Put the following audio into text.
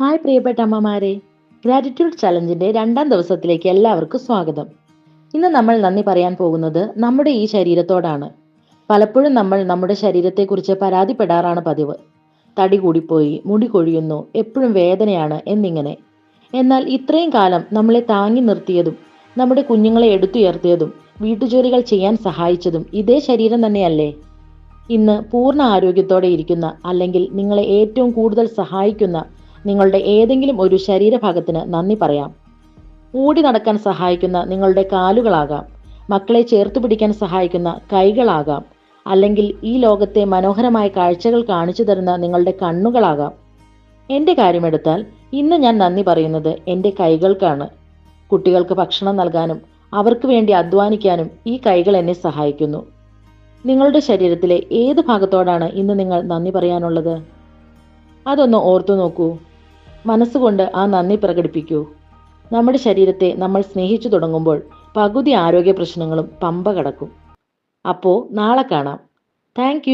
Hi പ്രിയപ്പെട്ട അമ്മമാരെ. Gratitude ചലഞ്ചിന്റെ രണ്ടാം ദിവസത്തിലേക്ക് എല്ലാവർക്കും സ്വാഗതം. ഇന്ന് നമ്മൾ നന്ദി പറയാൻ പോകുന്നത് നമ്മുടെ ഈ ശരീരത്തോടാണ്. പലപ്പോഴും നമ്മൾ നമ്മുടെ ശരീരത്തെക്കുറിച്ച് പരാതിപ്പെടാറാണ് പതിവ്. തടി കൂടിപ്പോയി മുടി കൊഴിയുന്നു എപ്പോഴും വേദനയാണ് എന്നിങ്ങനെ. എന്നാൽ ഇത്രയും കാലം നമ്മളെ താങ്ങി നിർത്തിയതും നമ്മുടെ കുഞ്ഞുങ്ങളെ എടുത്തുയർത്തിയതും വീട്ടുജോലികൾ ചെയ്യാൻ സഹായിച്ചതും ഇതേ ശരീരം തന്നെയല്ലേ? ഇന്ന് പൂർണ ആരോഗ്യത്തോടെ ഇരിക്കുന്ന അല്ലെങ്കിൽ നിങ്ങളെ ഏറ്റവും കൂടുതൽ സഹായിക്കുന്ന നിങ്ങളുടെ ഏതെങ്കിലും ഒരു ശരീരഭാഗത്തിന് നന്ദി പറയാം. ഓടി നടക്കാൻ സഹായിക്കുന്ന നിങ്ങളുടെ കാലുകളാകാം. മക്കളെ ചേർത്ത് പിടിക്കാൻ സഹായിക്കുന്ന കൈകളാകാം. അല്ലെങ്കിൽ ഈ ലോകത്തെ മനോഹരമായ കാഴ്ചകൾ കാണിച്ചു തരുന്ന നിങ്ങളുടെ കണ്ണുകളാകാം. എന്റെ കാര്യമെടുത്താൽ ഇന്ന് ഞാൻ നന്ദി പറയുന്നത് എന്റെ കൈകൾക്കാണ്. കുട്ടികൾക്ക് ഭക്ഷണം നൽകാനും അവർക്ക് വേണ്ടി അധ്വാനിക്കാനും ഈ കൈകൾ എന്നെ സഹായിക്കുന്നു. നിങ്ങളുടെ ശരീരത്തിലെ ഏത് ഭാഗത്തോടാണ് ഇന്ന് നിങ്ങൾ നന്ദി പറയാനുള്ളത്? അതൊന്ന് ഓർത്തു നോക്കൂ. മനസ്സുകൊണ്ട് ആ നന്ദി പ്രകടിപ്പിക്കൂ. നമ്മുടെ ശരീരത്തെ നമ്മൾ സ്നേഹിച്ചു തുടങ്ങുമ്പോൾ പകുതി ആരോഗ്യ പ്രശ്നങ്ങളും പമ്പ കടക്കും. അപ്പോ നാളെ കാണാം. താങ്ക്